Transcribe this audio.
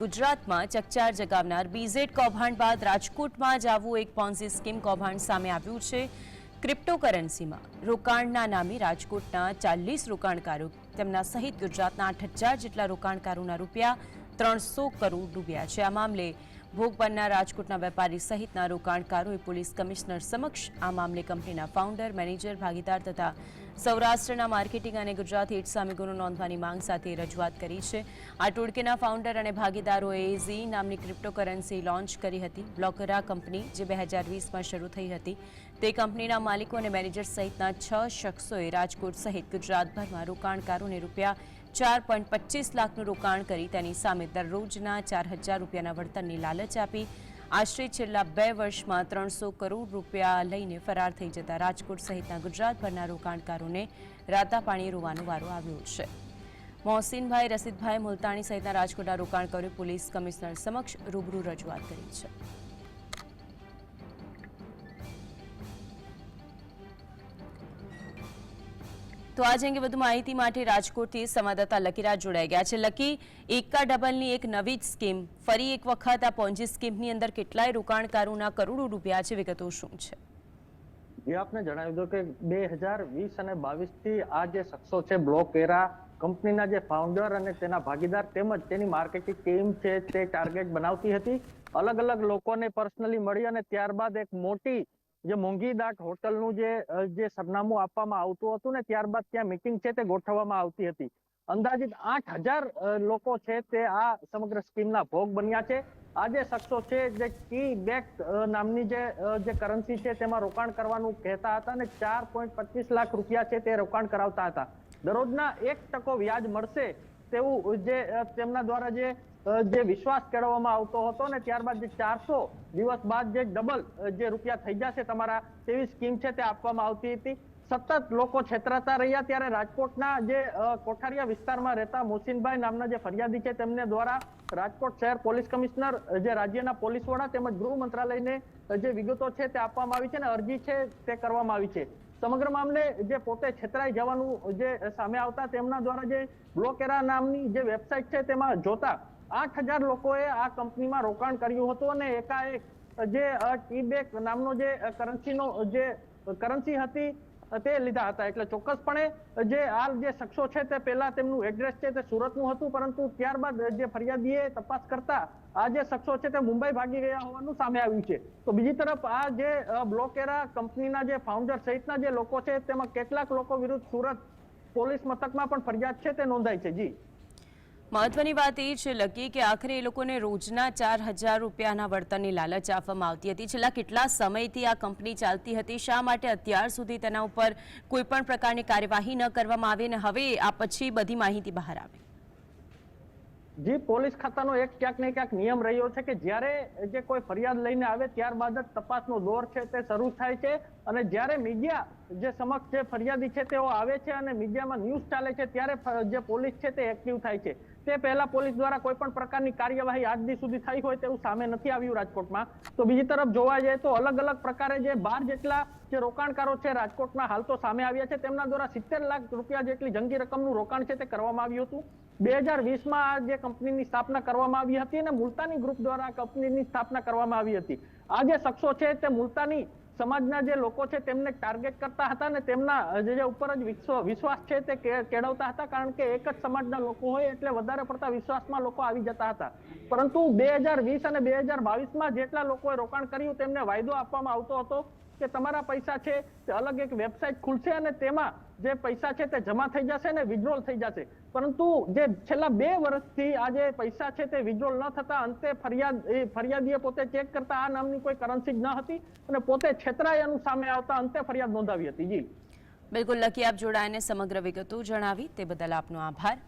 ગુજરાતમાં ચકચાર જગાવનાર બીઝેડ કૌભાંડ બાદ રાજકોટમાં જ આવું એક પોન્ઝી સ્કીમ કૌભાંડ સામે આવ્યું છે ક્રિપ્ટોકરન્સીમાં રોકાણના નામે રાજકોટના ચાલીસ રોકાણકારો તેમના સહિત ગુજરાતના આઠ જેટલા રોકાણકારોના રૂપિયા ત્રણસો કરોડ ડૂબ્યા છે. આ મામલે ભોગ બનનાર રાજકોટના વેપારી સહિતના રોકાણકારોએ પોલીસ કમિશનર સમક્ષ આ મામલે કંપનીના ફાઉન્ડર મેનેજર ભાગીદાર તથા સૌરાષ્ટ્રના માર્કેટિંગ અને ગુજરાત હિટ સામે નોંધવાની માંગ સાથે રજૂઆત કરી છે. આ ટોળકીના ફાઉન્ડર અને ભાગીદારોએ ઝી નામની ક્રિપ્ટોકરન્સી લોન્ચ કરી હતી. બ્લોકરા કંપની, જે બે હજાર વીસમાં શરૂ થઈ હતી. તે કંપનીના માલિકો અને મેનેજર સહિતના છ શખ્સોએ રાજકોટ સહિત ગુજરાતભરમાં રોકાણકારોને રૂપિયા ચાર પોઈન્ટ પચીસ લાખનું રોકાણ કરી તેની સામે દરરોજના ચાર હજાર રૂપિયાના વળતરની લાલચ આપી. આશરે છેલ્લા બે વર્ષમાં ત્રણસો કરોડ રૂપિયા લઈને ફરાર થઈ જતા રાજકોટ સહિતના ગુજરાતભરના રોકાણકારોને રાતા પાણી રોવાનો વારો આવ્યો છે. મોહસીનભાઈ, રસીદભાઈ મુલતાણી સહિતના રાજકોટના રોકાણકારોએ પોલીસ કમિશનર સમક્ષ રૂબરૂ રજૂઆત કરી છે. તો આજે અંગે વધુ માહિતી માટે રાજકોટથી સંવાદદાતા લકીરાજ જોડાઈ ગયા છે. લકી એકા ડબલની એક નવી જ સ્કીમ, ફરી એક વખત આ પોન્જી સ્કીમની અંદર કેટલાય રોકાણકારોના કરોડો રૂપિયા છે. વિગતો શું છે? જે, આપને જણાવી દો કે બે હજાર વીસ અને બાવીસથી આ જે શખ્સો છે, બ્લોક એરા કંપનીના જે ફાઉન્ડર અને તેના ભાગીદાર તેમજ તેની માર્કેટિંગ ટીમ છે, તે ટાર્ગેટ બનાવતી હતી. અલગ અલગ લોકોને પર્સનલી મળી અને ત્યારબાદ એક મોટી જે મોંઘી દાટ હોટલનું જે જે સરનામું આપવામાં આવતું હતું ને, ત્યારબાદ ત્યાં મિટિંગ છે તે ગોઠવવામાં આવતી હતી. અંદાજિત આઠ હજાર લોકો છે તે આ સમગ્ર સ્કીમના ભોગ બન્યા છે. આ જે શખ્સો છે જે કી બેક નામની જે જે કરન્સી છે તેમાં રોકાણ કરવાનું કહેતા હતા અને ચાર પોઈન્ટ પચીસ લાખ રૂપિયા છે તે રોકાણ કરાવતા હતા. દરરોજના એક ટકો વ્યાજ મળશે તેવું જે તેમના દ્વારા જે જે વિશ્વાસ કેળવવામાં આવતો હતો ને ત્યારબાદ જે ચારસો દિવસ બાદ જે ડબલ જે રૂપિયા થઈ જશે તમારા, તેવી સ્કીમ છે તે આપવામાં આવતી હતી. સતત લોકો છેતરાતા રહ્યા ત્યારે રાજકોટના જે કોઠારિયા વિસ્તારમાં રહેતા મોસીનભાઈ નામના જે ફરિયાદી છે તેમને દ્વારા રાજકોટ શહેર પોલીસ કમિશનર જે રાજ્યના પોલીસ વડા તેમજ ગૃહ મંત્રાલયને જે વિગતો છે તે આપવામાં આવી છે અને અરજી છે તે કરવામાં આવી છે. સમગ્ર મામલે જે પોતે છેતરાઈ જવાનું જે સામે આવતા તેમના દ્વારા જે બ્લોકેરા નામની જે વેબસાઇટ છે તેમાં જોતા આઠ હજાર લોકોએ આ કંપનીમાં રોકાણ કર્યું હતું અને એકાએક જે ટીબેક નામનો જે કરન્સીનો જે કરન્સી હતી તે લીધા હતા. એટલે ચોક્કસપણે જે હાલ જે શખ્સો છે તે પહેલા તેમનું એડ્રેસ છે તે સુરતનું હતું, પરંતુ ત્યારબાદ જે ફરિયાદીએ તપાસ કરતા આ જે શખ્સો છે તે મુંબઈ ભાગી ગયા હોવાનું સામે આવ્યું છે. તો બીજી તરફ આ જે બ્લોકેરા કંપનીના જે ફાઉન્ડર સહિતના જે લોકો છે, તેમાં કેટલાક લોકો વિરુદ્ધ સુરત પોલીસ મથકમાં પણ ફરિયાદ છે તે નોંધાઈ છે. જી. મહત્વની વાત એ છે, લકી, કે આખરે એ લોકોને રોજના ચાર હજાર રૂપિયાના વળતરની લાલચ આપવામાં આવતી હતી. છેલ્લા કેટલા સમયથી આ કંપની ચાલતી હતી, શા માટે અત્યાર સુધી તેના ઉપર કોઈ પણ પ્રકારની કાર્યવાહી ન કરવામાં આવી અને હવે આ પછી બધી માહિતી બહાર આવી. જી પોલીસ ખાતાનો એક ક્યાંક ને ક્યાંક નિયમ રહ્યો છે કે જ્યારે જે કોઈ ફરિયાદ લઈને આવે ત્યારબાદ જ તપાસનો દોર છે તે શરૂ થાય છે અને જ્યારે મીડિયા જે સમક્ષ જે ફરિયાદી છે તેઓ આવે છે અને મીડિયામાં ન્યૂઝ ચાલે છે ત્યારે જે પોલીસ છે તે એક્ટિવ થાય છે. તે પહેલા પોલીસ દ્વારા કોઈ પણ પ્રકારની કાર્યવાહી આજ સુધી થઈ હોય તેવું સામે નથી આવ્યું રાજકોટમાં. તો બીજી તરફ જોવા જઈએ તો અલગ અલગ પ્રકારે જે બાર જેટલા જે રોકાણકારો છે રાજકોટમાં હાલ તો સામે આવ્યા છે. તેમના દ્વારા સિત્તેર લાખ રૂપિયા જેટલી જંગી રકમનું રોકાણ છે તે કરવામાં આવ્યું હતું. બે હજાર વીસમાં આ જે કંપનીની સ્થાપના કરવામાં આવી હતી અને મુલતાની ગ્રુપ દ્વારા કંપનીની સ્થાપના કરવામાં આવી હતી. આ જે શખ્સો છે તે મુલતાની સમાજના જે લોકો છે તેમને ટાર્ગેટ કરતા હતા અને તેમના જે ઉપર જ વિશ્વ- વિશ્વાસ છે તે કેળવતા હતા કારણ કે એક જ સમાજના લોકો હોય એટલે વધારે પડતા વિશ્વાસમાં લોકો આવી જતા હતા. પરંતુ બે હજાર વીસ અને બે હજાર બાવીસમાં જેટલા લોકોએ રોકાણ કર્યું તેમને વાયદો આપવામાં આવતો હતો. કે તમારા પૈસા છે તે અલગ એક વેબસાઇટ ખુલશે અને તેમાં જે પૈસા છે તે જમા થઈ જશે અને વિડ્રોલ થઈ જશે. પરંતુ જે છેલ્લા બે વર્ષથી આ જે પૈસા છે તે વિડ્રોલ ન થતા અંતે ફરિયાદ ફરિયાદીએ પોતે ચેક કરતા આ નામની કોઈ કરન્સી જ ન હતી અને પોતે છેતરાયાનું સામે આવતા અંતે ફરિયાદ નોંધાવી હતી. જી. બિલકુલ, લકી આપ જોડાઈને સમગ્ર વિગતો જણાવી. તે બદલ આપનો આભાર.